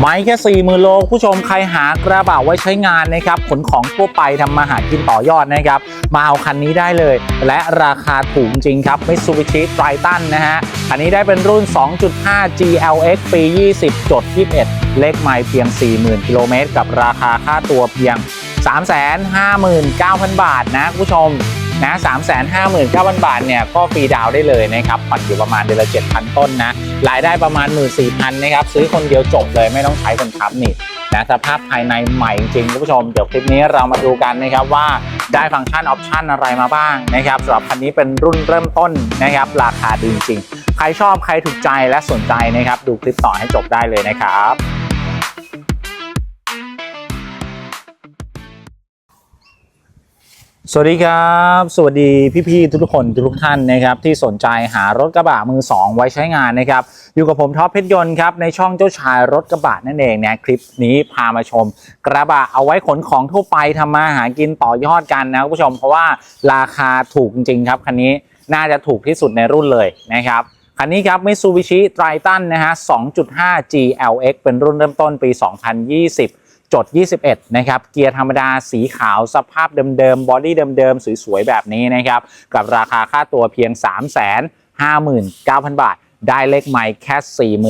ไม่แค่4ี่มือโลผู้ชมใครหากระบะไว้ใช้งานนะครับขนของทั่วไปทำมาหากินต่อยอดนะครับ มาเอาคันนี้ได้เลย และราคาถูกจริงครับ Mitsubishi Triton นะฮะคันนี้ได้เป็นรุ่น 2.5 GLX ปี 20จด21 เลขไมล์เพียง 40,000 กิโลเมตร กับราคาค่าตัวเพียง 359,000 บาทนะผู้ชม นะ359,000บาทเนี่ยก็ฟรีดาวน์ได้เลยนะครับผ่อนอยู่ประมาณเดือนละ7,000ต้นนะรายได้ประมาณ14,000นะครับซื้อคนเดียวจบเลยไม่ต้องใช้คนค้ำนี่นะสภาพภายในใหม่จริงคุณผู้ชม เดี๋ยวคลิปนี้เรามาดูกันนะครับว่าได้ฟังก์ชันออปชันอะไรมาบ้างนะครับสำหรับคันนี้เป็นรุ่นเริ่มต้นนะครับราคาดีจริง ใครชอบใครถูกใจและสนใจนะครับดูคลิปต่อให้จบได้เลยนะครับ สวัสดีครับ สวัสดีพี่ๆทุกคนทุกท่านนะครับที่สนใจหารถกระบะมือสองไว้ใช้งานนะครับอยู่กับผมท็อปเพชรยนต์ครับในช่องเจ้าชายรถกระบะนั่นเองเนี่ยคลิปนี้พามาชม กระบะเอาไว้ขนของทั่วไปทำมาหากินต่อยอดกันนะคุณผู้ชมเพราะว่าราคาถูกจริงครับคันนี้น่าจะถูกที่สุดในรุ่นเลยนะครับคันนี้ครับ Mitsubishi Triton นะฮะ 2.5 GLX เป็นรุ่นเริ่มต้นปี 2020 จด 21 นะครับ เกียร์ธรรมดาสีขาวสภาพเดิมๆ บอดี้เดิมๆ สวยๆ แบบนี้นะครับ กับราคาค่าตัวเพียง 359,000 บาท ได้เลขไมล์แค่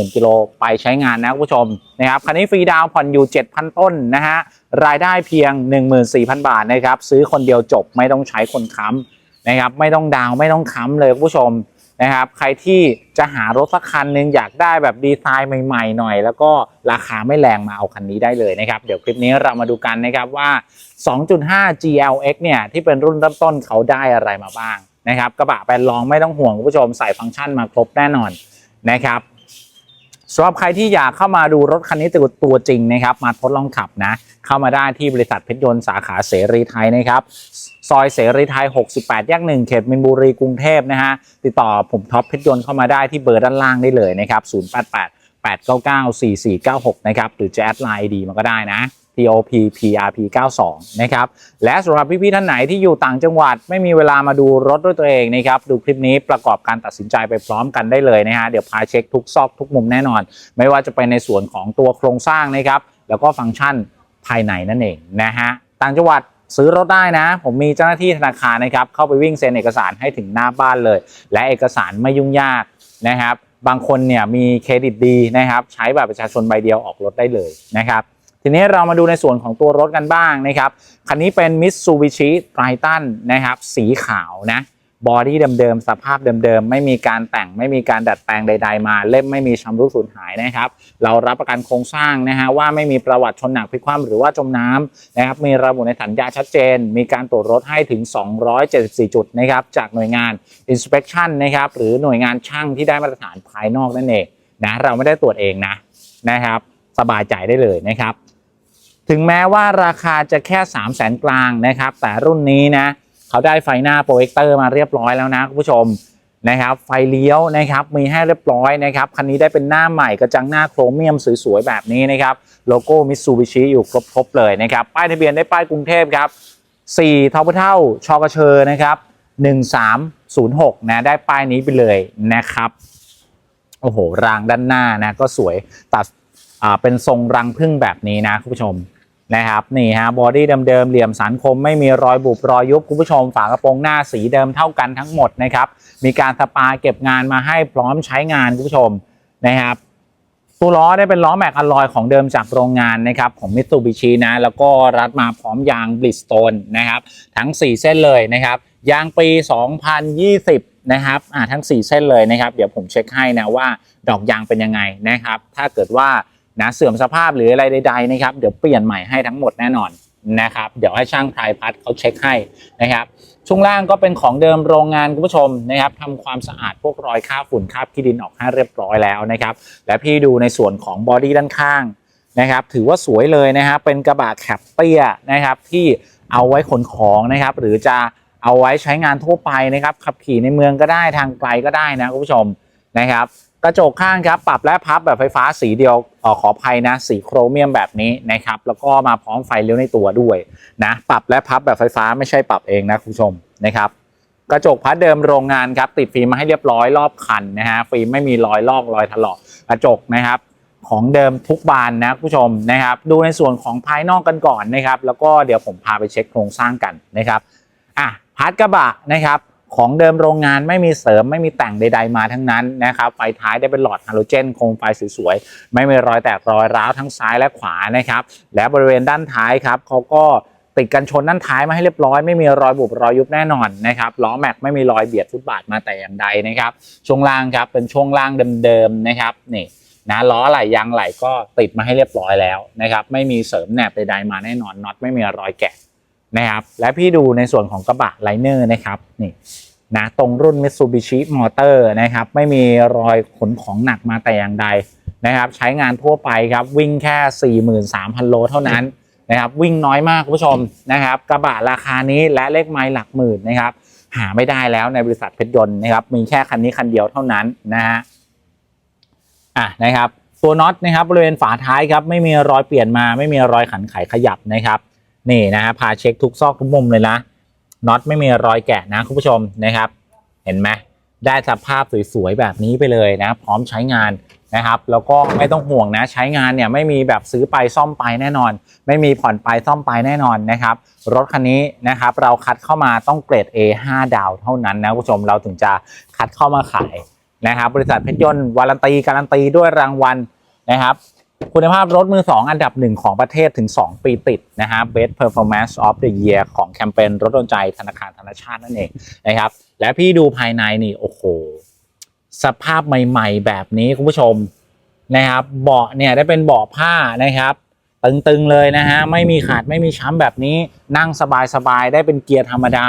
40,000 กิโลไปใช้งานนะคุณผู้ชมนะครับ คันนี้ฟรีดาวผ่อนอยู่ 7,000 ต้นนะฮะ รายได้เพียง 14,000 บาทนะครับ ซื้อคนเดียวจบไม่ต้องใช้คนค้ำนะครับ ไม่ต้องดาวไม่ต้องค้ำเลยคุณผู้ชม นะครับใครที่จะหารถสักคันหนึ่งอยากได้แบบดีไซน์ใหม่ๆหน่อย แล้วก็ราคาไม่แรงมาเอาคันนี้ได้เลยนะครับ เดี๋ยวคลิปนี้เรามาดูกันนะครับว่า 2.5 GLX เนี่ยที่เป็นรุ่นเริ่มต้นเขาได้อะไรมาบ้างนะครับกระบะแปลนลองไม่ต้องห่วงคุณผู้ชมใส่ฟังก์ชันมาครบแน่นอนนะครับสำหรับใครที่อยากเข้ามาดูรถคันนี้ตัวตัวจริงนะครับ มาทดลองขับนะ เข้ามาได้ที่บริษัทเพชรยนต์สาขาเสรีไทยนะครับ ซอยเสรีไทย 68 แยก 1 เขตมินบุรีกรุงเทพนะฮะ ติดต่อผมท็อปเพชรยนต์เข้ามาได้ที่เบอร์ด้านล่างได้เลยนะครับ 088 899 4496 นะครับ หรือจะแอดไลน์ดีมาก็ได้นะ TOP PRP 92 นะครับ และสำหรับพี่ๆท่านไหนที่อยู่ต่างจังหวัดไม่มีเวลามาดูรถด้วยตัวเองนะครับ ดูคลิปนี้ประกอบการตัดสินใจไปพร้อมกันได้เลยนะฮะ เดี๋ยวพาเช็คทุกซอกทุกมุมแน่นอน ไม่ว่าจะเป็นในส่วนของตัวโครงสร้างนะครับ แล้วก็ฟังก์ชันภายในนั่นเองนะฮะ ต่างจังหวัด ซื้อรถได้นะ ผมมีเจ้าหน้าที่ธนาคารนะครับเข้าไปวิ่งเซ็นเอกสารให้ถึงหน้าบ้านเลย และเอกสารไม่ยุ่งยากนะครับบางคนเนี่ยมีเครดิตดีนะครับใช้แบบประชาชนใบเดียวออกรถได้เลยนะครับทีนี้เรามาดูในส่วนของตัวรถกันบ้างนะครับคันนี้เป็น Mitsubishi Triton นะครับสีขาวนะ บอดี้เดิมๆสภาพเดิมๆไม่มีการแต่งไม่มีการดัดแปลงใด ๆ มาเล่มไม่มีชำรุดสูญหายนะครับ เรารับประกันโครงสร้างนะฮะว่าไม่มีประวัติชนหนักพลิกคว่ำหรือว่าจมน้ำนะครับมีระบุในสัญญาชัดเจน มีการตรวจรถให้ถึง 274 จุดนะครับจากหน่วยงาน inspection นะครับหรือหน่วยงานช่างที่ได้มาตรฐานภายนอกนั่นเองนะเราไม่ได้ตรวจเองนะนะครับ สบายใจได้เลยนะครับ ถึงแม้ว่าราคาจะแค่ 3 0 0แสนกลางนะครับ แต่รุ่นนี้นะ เขาได้ไฟหน้าโปรเจคเตอร์มาเรียบร้อยแล้วนะคุณผู้ชมนะครับไฟเลี้ยวนะครับมีให้เรียบร้อยนะครับคันนี้ได้เป็นหน้าใหม่กระจังหน้าโครเมียมสวยๆแบบนี้นะครับโลโก้มิตซูบิชิอยู่ครบๆเลยนะครับป้ายทะเบียนได้ป้ายกรุงเทพครับ4ทอปเท่าชอกระเชอนะครับ1306นะได้ป้ายนี้ไปเลยนะครับโอ้โหรางด้านหน้านะก็สวยตัดเป็นทรงรังพึ่งแบบนี้นะคุณผู้ชม นะครับนี่ฮะบอดี้เดิมๆเหลี่ยมสันคมไม่มีรอยบุบรอยยุบคุณผู้ชมฝากระโปรงหน้าสีเดิมเท่ากันทั้งหมดนะครับมีการสปาเก็บงานมาให้พร้อมใช้งานคุณผู้ชมนะครับตัวล้อได้เป็นล้อแม็กอลลอยของเดิมจากโรงงานนะครับของมิตซูบิชินะแล้วก็รัดมาพร้อมยางบลิสโตนนะครับทั้ง 4 เส้นเลยนะครับยางปี 2020 นะครับอ่าทั้ง 4 เส้นเลยนะครับ เดี๋ยวผมเช็คให้นะว่าดอกยางเป็นยังไงนะครับ ถ้าเกิดว่า นะเสื่อมสภาพหรืออะไรใดๆนะครับเดี๋ยวเปลี่ยนใหม่ให้ทั้งหมดแน่นอนนะครับเดี๋ยวให้ช่างพรายพัดเขาเช็คให้นะครับช่วงล่างก็เป็นของเดิมโรงงานคุณผู้ชมนะครับทำความสะอาดพวกรอยคราบฝุ่นคราบขี้ดินออกให้เรียบร้อยแล้วนะครับและพี่ดูในส่วนของบอดี้ด้านข้างนะครับถือว่าสวยเลยนะครับเป็นกระบะแคปเตียนะครับที่เอาไว้ขนของนะครับ หรือจะเอาไว้ใช้งานทั่วไปนะครับขับขี่ในเมืองก็ได้ทางไกลก็ได้นะคุณผู้ชมนะครับ กระจกข้างครับปรับและพับแบบไฟฟ้าสีเดียวออขออภัยนะสีโครเมียมแบบนี้นะครับแล้วก็มาพร้อมไฟเลี้ยวในตัวด้วยนะปรับและพับแบบไฟฟ้าไม่ใช่ปรับเองนะคุณผู้ชมนะครับกระจกพัดเดิมโรงงานครับติดฟิล์มมาให้เรียบร้อยรอบคันนะฮะฟิล์มไม่มีรอยลอกรอยถลอกกระจกนะครับของเดิมทุกบานนะคุณผู้ชมนะครับดูในส่วนของภายนอกกันก่อนนะครับแล้วก็เดี๋ยวผมพาไปเช็คโครงสร้างกันนะครับอะพาร์ทกระบะนะครับ ของเดิมโรงงานไม่มีเสริมไม่มีแต่งใด ๆ มาทั้งนั้นนะครับไฟท้ายได้เป็นหลอดฮาโลเจนโคมไฟสวยๆไม่มีรอยแตกรอยร้าวทั้งซ้ายและขวานะครับและบริเวณด้านท้ายครับเขาก็ติดกันชนด้านท้ายมาให้เรียบร้อยไม่มีรอยบุบรอยยุบแน่นอนนะครับล้อแม็กไม่มีรอยเบียดฟุตบาทมาแต่อย่างใดนะครับช่วงล่างครับเป็นช่วงล่างเดิมๆนะครับนี่นะล้อไหลยางไหลก็ติดมาให้เรียบร้อยแล้วนะครับไม่มีเสริมแหนบใดๆมาแน่นอนน็อตไม่มีรอยแกะนะครับและพี่ดูในส่วนของกระบะไลเนอร์นะครับนี่ นะตรงรุ่น Mitsubishi Motor นะครับไม่มีรอยขนของหนักมาแต่อย่างใดนะครับใช้งานทั่วไปครับวิ่งแค่ 43,000 โลเท่านั้นนะครับวิ่งน้อยมากคุณผู้ชมนะครับกระบะราคานี้และเลขไม้หลักหมื่นนะครับหาไม่ได้แล้วในบริษัทเพชรยนต์นะครับมีแค่คันนี้คันเดียวเท่านั้นนะฮะอะนะครับตัวน็อตนะครับบริเวณฝาท้ายครับไม่มีรอยเปลี่ยนมาไม่มีรอยขันไขขยับนะครับนี่นะฮะพาเช็คทุกซอกทุกมุมเลยนะ น็อตไม่มีรอยแกะนะคุณผู้ชมนะครับ เห็นไหมได้สภาพสวยๆแบบนี้ไปเลยนะ พร้อมใช้งานนะครับ แล้วก็ไม่ต้องห่วงนะใช้งานเนี่ยไม่มีแบบซื้อไปซ่อมไปแน่นอน ไม่มีผ่อนไปซ่อมไปแน่นอนนะครับ รถคันนี้นะครับ เราคัดเข้ามาต้องเกรด A 5 ดาวเท่านั้นนะคุณผู้ชมเราถึงจะคัดเข้ามาขายนะครับ บริษัทเพชรยนต์วารันตีการันตีด้วยรางวัลนะครับ คุณภาพรถมือ 2 อันดับหนึ่งของประเทศถึง 2 ปีติดนะฮะ Best Performance of the Year ของแคมเปญรถโดนใจธนาคารธนชาตินั่นเองนะครับ และพี่ดูภายในนี่โอ้โห สภาพใหม่ๆ แบบนี้คุณผู้ชมนะครับเบาะเนี่ยได้เป็นเบาะผ้านะครับตึงๆเลยนะฮะไม่มีขาดไม่มีช้ำแบบนี้นั่งสบายๆ ได้เป็นเกียร์ธรรมดา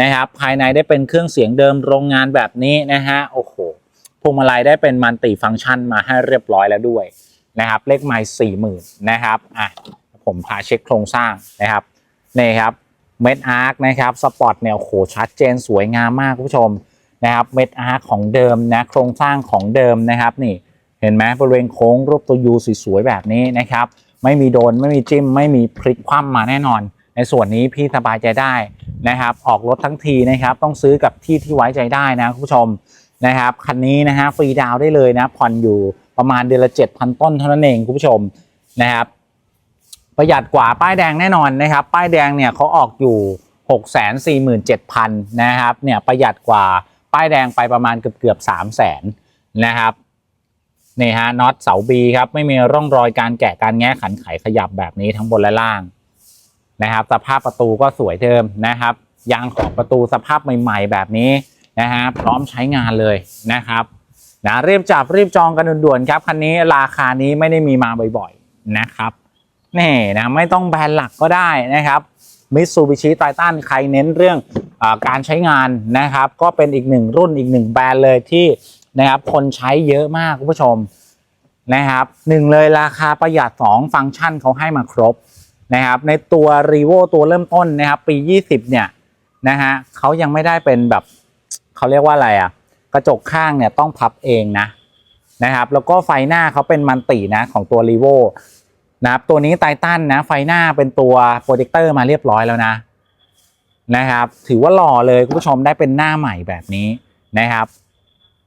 นะครับภายในได้เป็นเครื่องเสียงเดิมโรงงานแบบนี้นะฮะโอ้โหพวงมาลัยได้เป็นมัลติฟังก์ชันมาให้เรียบร้อยแล้วด้วย นะครับเลขไมล์สี่หมื่นนะครับอะผมพาเช็คโครงสร้างนะครับนี่ครับเม็ดอาร์คนะครับสปอร์ตเนี่ยโหชัดเจนสวยงามมากคุณผู้ชมนะครับเม็ดอาร์คของเดิมนะโครงสร้างของเดิมนะครับนี่เห็นไหมบริเวณโค้งรูปตัวยูสวยๆแบบนี้นะครับไม่มีโดนไม่มีจิ้ม ไม่มีพลิกคว่ำมาแน่นอน ในส่วนนี้พี่สบายใจได้นะครับ ออกรถทั้งทีนะครับ ต้องซื้อกับที่ที่ไว้ใจได้นะคุณผู้ชมนะครับคันนี้นะฮะฟรีดาวน์ได้เลยนะผ่อนอยู่ ประมาณเดือนละ7,000 ต้นเท่านั้นเองคุณผู้ชมนะครับ ประหยัดกว่าป้ายแดงแน่นอนนะครับ ป้ายแดงเนี่ยเขาออกอยู่ 647,000นะครับเนี่ยประหยัดกว่าป้ายแดงไปประมาณเกือบเกือบ3 0 0 0 0นะครับนี่ฮะน็อตเสาบีครับไม่มีร่องรอยการแกะการแงะขันไขขยับแบบนี้ทั้งบนและล่างนะครับ สภาพประตูก็สวยเดิมนะครับยางขอบประตูสภาพใหม่ ๆ แบบนี้นะฮะพร้อมใช้งานเลยนะครับ นะรีบจับรีบจองกันด่วนๆครับคันนี้ราคานี้ไม่ได้มีมาบ่อยๆนะครับนี่นะไม่ต้องแบรนด์หลักก็ได้นะครับมิตซูบิชิไททันใครเน้นเรื่องอการใช้งานนะครับ ก็เป็นอีกหนึ่งรุ่นอีกหนึ่งแบรนด์เลยที่นะครับคนใช้เยอะมากคุณผู้ชมนะครับหนึ่งเลยราคาประหยัด 2 ฟังก์ชันเขาให้มาครบนะครับในตัว r e v o ตัวเริ่มต้นนะครับปี 20 เนี่ยนะฮะเขายังไม่ได้เป็นแบบเขาเรียกว่าอะไรอะ กระจกข้างเนี่ยต้องพับเองนะนะครับ แล้วก็ไฟหน้าเขาเป็นมันตินะของตัว r e v o นะครับตัวนี้ไททันนะไฟหน้าเป็นตัวโปรเจคเตอร์มาเรียบร้อยแล้วนะนะครับ ถือว่าหล่อเลยคุณผู้ชมได้เป็นหน้าใหม่แบบนี้นะครับ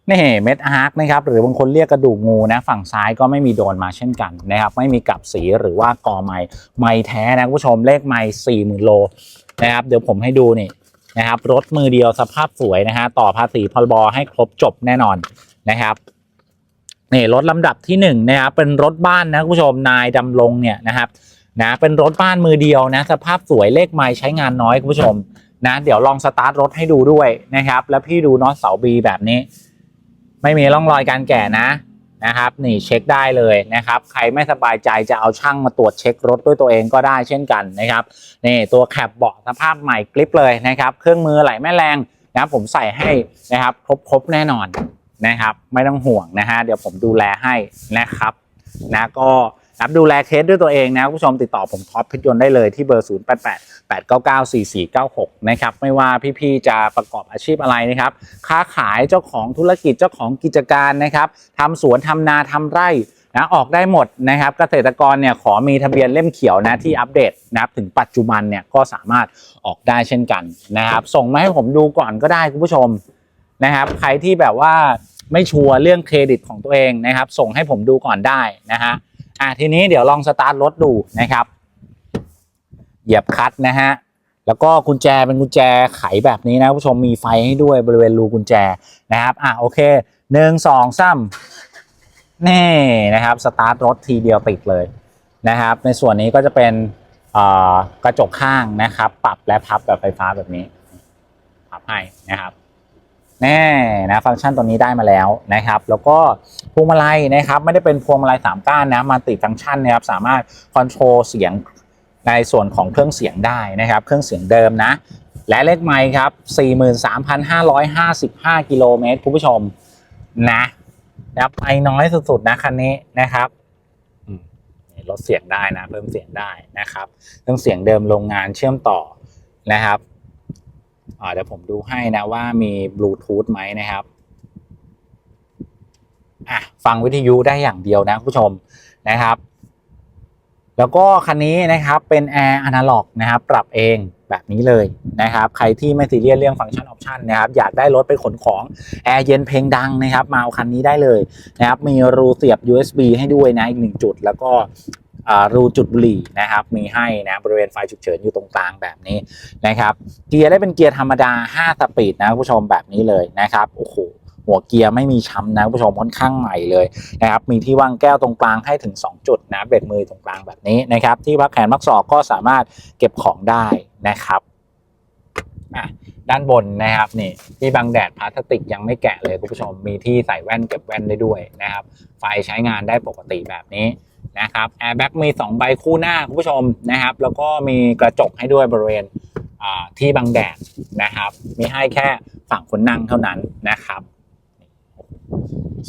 นี่เม็ดอาร์คนะครับหรือบางคนเรียกกระดูกงูนะฝั่งซ้ายก็ไม่มีโดนมาเช่นกันนะครับไม่มีกับสีหรือว่ากอไม้ไม้แท้นะคุณผู้ชมเลขไม้สี่หมื่นโลนะครับเดี๋ยวผมให้ดูนี่ นะครับ รถมือเดียวสภาพสวยนะฮะต่อภาษีพรบให้ครบจบแน่นอนนะครับนี่รถลำดับที่หนึ่งนะครับเป็นรถบ้านนะคุณผู้ชมนายดำรงเนี่ยนะครับนะเป็นรถบ้านมือเดียวนะสภาพสวยเลขไม้ใช้งานน้อยคุณผู้ชมนะเดี๋ยวลองสตาร์ทรถให้ดูด้วยนะครับ แล้วพี่ดูน็อตเสาบีแบบนี้ ไม่มีร่องรอยการแก่นะ นะครับนี่เช็คได้เลยนะครับ ใครไม่สบายใจจะเอาช่างมาตรวจเช็ครถด้วยตัวเองก็ได้เช่นกันนะครับนี่ตัวแคปเบาะสภาพใหม่กลิปเลยนะครับ เครื่องมือไหลแม่แรงนะครับผมใส่ให้นะครับ ครบครบแน่นอนนะครับ ไม่ต้องห่วงนะฮะเดี๋ยวผมดูแลให้นะครับนะก็ รับดูแลเคสด้วยตัวเองนะคุณผู้ชมติดต่อผมท็อปพิจยนต์ได้เลยที่เบอร์ 0 8 8 8 9 9 4 4 9 6 นะครับ ไม่ว่าพี่ๆจะประกอบอาชีพอะไรนะครับ ค้าขายเจ้าของธุรกิจเจ้าของกิจการนะครับทำสวนทำนาทำไร่นะออกได้หมดนะครับเกษตรกรเนี่ยขอมีทะเบียนเล่มเขียวนะที่อัปเดตนะครับถึงปัจจุบันเนี่ยก็สามารถออกได้เช่นกันนะครับส่งมาให้ผมดูก่อนก็ได้คุณผู้ชมนะครับใครที่แบบว่าไม่ชัวร์เรื่องเครดิตของตัวเองนะครับ ส่งให้ผมดูก่อนได้นะฮะ อะทีนี้เดี๋ยวลองสตาร์ทรถดูนะครับ เหยียบคัตนะฮะแล้วก็กุญแจเป็นกุญแจไขแบบนี้นะผู้ชมมีไฟให้ด้วยบริเวณรูกุญแจนะครับอะโอเคหนึ่งสองสามนี่นะครับสตาร์ทรถทีเดียวติดเลยนะครับ ในส่วนนี้ก็จะเป็นกระจกข้างนะครับ ปรับและพับแบบไฟฟ้าแบบนี้ พับให้นะครับ แน่นะฟังก์ชันตัวนี้ได้มาแล้วนะครับ แล้วก็พวงมาลัยนะครับ ไม่ได้เป็นพวงมาลัยสามก้านนะมาติดฟังก์ชันนะครับสามารถคอนโทรลเสียงในส่วนของเครื่องเสียงได้นะครับ เครื่องเสียงเดิมนะ และเลขไมค์ครับ 43,555 กิโลเมตรคุณผู้ชมนะนะไปน้อยสุดๆนะคันนี้นะครับลดเสียงได้นะ เพิ่มเสียงได้นะครับเครื่องเสียงเดิมโรงงานเชื่อมต่อนะครับ เดี๋ยวผมดูให้นะว่ามีบลูทูธไหมนะครับอะฟังวิทยุได้อย่างเดียวนะคุณผู้ชมนะครับ แล้วก็คันนี้นะครับเป็นแอร์อนาล็อกนะครับ ปรับเองแบบนี้เลยนะครับ ใครที่ไม่ซีเรียสเรื่องฟังก์ชันออปชันนะครับ อยากได้รถไปขนของแอร์เย็นเพลงดังนะครับ มาเอาคันนี้ได้เลยนะครับ มีรูเสียบ USB ให้ด้วยนะอีกหนึ่งจุด แล้วก็ รูจุดบุหรี่นะครับมีให้นะบริเวณไฟฉุกเฉินอยู่ตรงกลางแบบนี้นะครับเกียร์ได้เป็นเกียร์ธรรมดา 5 สปีดนะคุณผู้ชมแบบนี้เลยนะครับโอ้โหหัวเกียร์ไม่มีช้ำนะคุณผู้ชมค่อนข้างใหม่เลยนะครับมีที่วางแก้วตรงกลางให้ถึง 2 จุดนะเบรกมือตรงกลางแบบนี้นะครับที่พักแขนพักศอกก็สามารถเก็บของได้นะครับอะด้านบนนะครับนี่ที่บังแดดพลาสติกยังไม่แกะเลยคุณผู้ชมมีที่ใส่แว่นเก็บแว่นได้ด้วยนะครับ ไฟใช้งานได้ปกติแบบนี้ นะครับแอร์แบ็กมี 2 ใบคู่หน้าคุณผู้ชมนะครับ แล้วก็มีกระจกให้ด้วยบริเวณที่บังแดดนะครับ มีให้แค่ฝั่งคนนั่งเท่านั้นนะครับ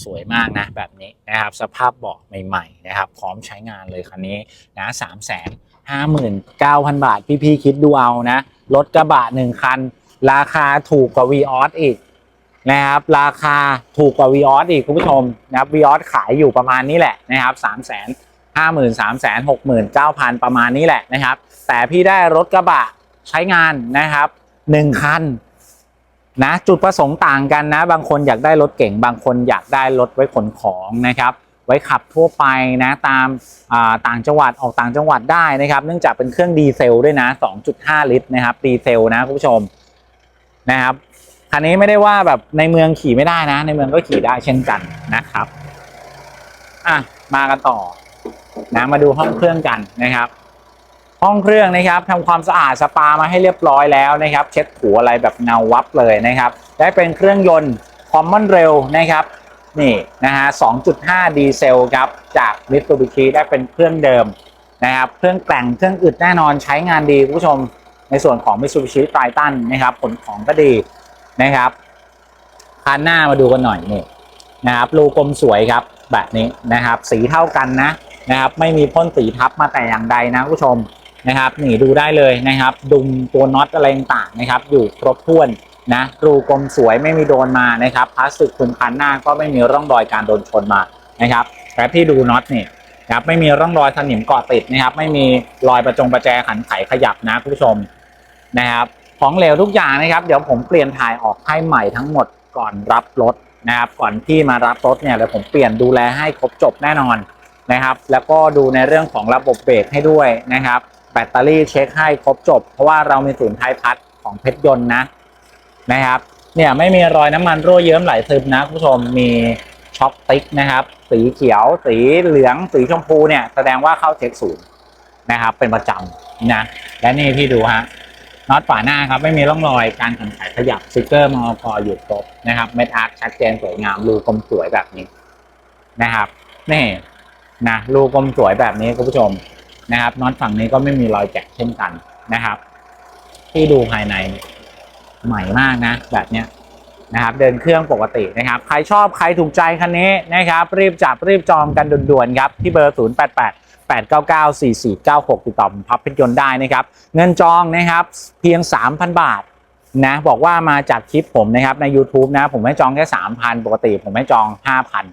สวยมากนะแบบนี้นะครับสภาพเบาะใหม่ๆนะครับพร้อมใช้งานเลยคันนี้นะสามแสนห้าหมื่นเก้าพันบาท พี่ๆคิดดูเอานะรถกระบะหนึ่งคัน ราคาถูกกว่า v ีออสอีกนะครับราคาถูกกว่า v ีออสอีกคุณผู้ชมนะครับ v ีออสขายอยู่ประมาณนี้แหละนะครับสามแสน ห้าหมื่นสามแสนหกหมื่นเก้าพันประมาณนี้แหละนะครับ แต่พี่ได้รถกระบะใช้งานนะครับหนึ่งคันนะจุดประสงค์ต่างกันนะ บางคนอยากได้รถเก่ง บางคนอยากได้รถไว้ขนของนะครับ ไว้ขับทั่วไปนะตามาต่างจังหวัดออกต่างจังหวัดได้นะครับ เนื่องจากเป็นเครื่องดีเซลด้วยนะ 2.5 ลิตรนะครับดีเซลนะคุณผู้ชมนะครับคันนี้ไม่ได้ว่าแบบในเมืองขี่ไม่ได้นะ ในเมืองก็ขี่ได้เช่นกันนะครับอะมากันต่อ นะมาดูห้องเครื่องกันนะครับ ห้องเครื่องนะครับทำความสะอาดสปามาให้เรียบร้อยแล้วนะครับ เช็ดถูอะไรแบบเงาวับเลยนะครับ ได้เป็นเครื่องยนต์ Common Rail นะครับนี่นะฮะ 2.5 ดีเซลครับ จาก Mitsubishi ได้เป็นเครื่องเดิมนะครับ เครื่องแกล่งเครื่องอึดแน่นอนใช้งานดีคุณผู้ชม ในส่วนของ Mitsubishi Triton นะครับ ผลของก็ดีนะครับคันหน้ามาดูกันหน่อยนี่นะครับรูกลมสวยครับ แบบนี้นะครับ สีเท่ากันนะ นะครับ ไม่มีพ่นสีทับมาแต่อย่างใดนะคุณผู้ชมนะครับนี่ดูได้เลยนะครับ ดุมตัวน็อตอะไรต่างๆนะครับ อยู่ครบถ้วนนะรูกลมสวยไม่มีโดนมานะครับพลาสติกคลุมคันหน้าก็ไม่มีร่องรอยการโดนชนมานะครับแต่ที่ดูน็อตนี่นะครับไม่มีร่องรอยสนิมเกาะติดนะครับ ไม่มีรอยประจงประแจขันไขขยับนะคุณผู้ชมนะครับ ของเหลวทุกอย่างนะครับ เดี๋ยวผมเปลี่ยนถ่ายออกให้ใหม่ทั้งหมดก่อนรับรถนะครับ ก่อนที่มารับรถเนี่ยเดี๋ยวผมเปลี่ยนดูแลให้ครบจบแน่นอน นะครับ แล้วก็ดูในเรื่องของระบบเบรกให้ด้วยนะครับ แบตเตอรี่เช็คให้ครบจบ เพราะว่าเรามีศูนย์ไทยพัดของเพชรยนต์นะนะครับ เนี่ยไม่มีรอยน้ำมันรั่วเยิ้มไหลซึมนะคุณผู้ชมมีช็อคติ๊กนะครับ สีเขียว สีเหลือง สีชมพูเนี่ยแสดงว่าเข้าเช็คศูนย์นะครับ เป็นประจำนะและนี่พี่ดูฮะน็อตฝาหน้าครับไม่มีร่องรอยการขันไขขยับสติกเกอร์มอกอยู่ครบนะครับเม็ดอาร์ชัดเจนสวยงามรูกลมสวยแบบนี้นะครับนี่ นะรูกลมสวยแบบนี้คุณผู้ชมนะครับน็อตฝั่งนี้ก็ไม่มีรอยแกะเช่นกันนะครับ ที่ดูภายในใหม่มากนะ แบบเนี้ยนะครับ เดินเครื่องปกตินะครับ ใครชอบใครถูกใจคันนี้นะครับ รีบจับรีบจองกันด่วนๆครับ ที่เบอร์ 0 8 8 8 9 9 4 4 9 6 ติดต่อพับเพชรยนต์ได้นะครับ เงินจองนะครับเพียง 3,000 บาทนะบอกว่ามาจากคลิปผมนะครับใน YouTube นะ ผมให้จองแค่ 3,000 ปกติผมให้จอง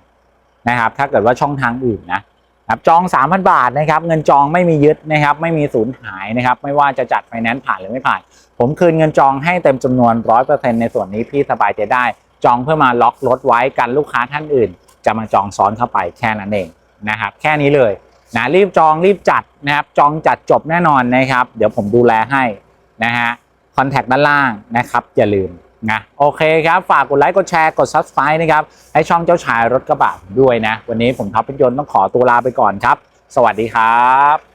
5,000 นะครับ ถ้าเกิดว่าช่องทางอื่นนะ ครับจอง 3,000 บาทนะครับเงินจองไม่มียึดนะครับไม่มีสูญหายนะครับไม่ว่าจะจัดไฟแนนซ์ผ่านหรือไม่ผ่าน ผมคืนเงินจองให้เต็มจำนวน 100%ในส่วนนี้พี่สบายใจได้ จองเพื่อมาล็อกรถไว้กันลูกค้าท่านอื่น จะมาจองซ้อนเข้าไปแค่นั้นเองนะครับแค่นี้เลยนะรีบจองรีบจัดนะครับจองจัดจบแน่นอนนะครับ เดี๋ยวผมดูแลให้นะฮะคอนแทคด้านล่างนะครับอย่าลืม นะโอเคครับฝากกดไลค์กดแชร์กด subscribe นะครับให้ช่องเจ้าชายรถกระบะด้วยนะ วันนี้ผมท็อปพิยนต์ต้องขอตัวลาไปก่อนครับ สวัสดีครับ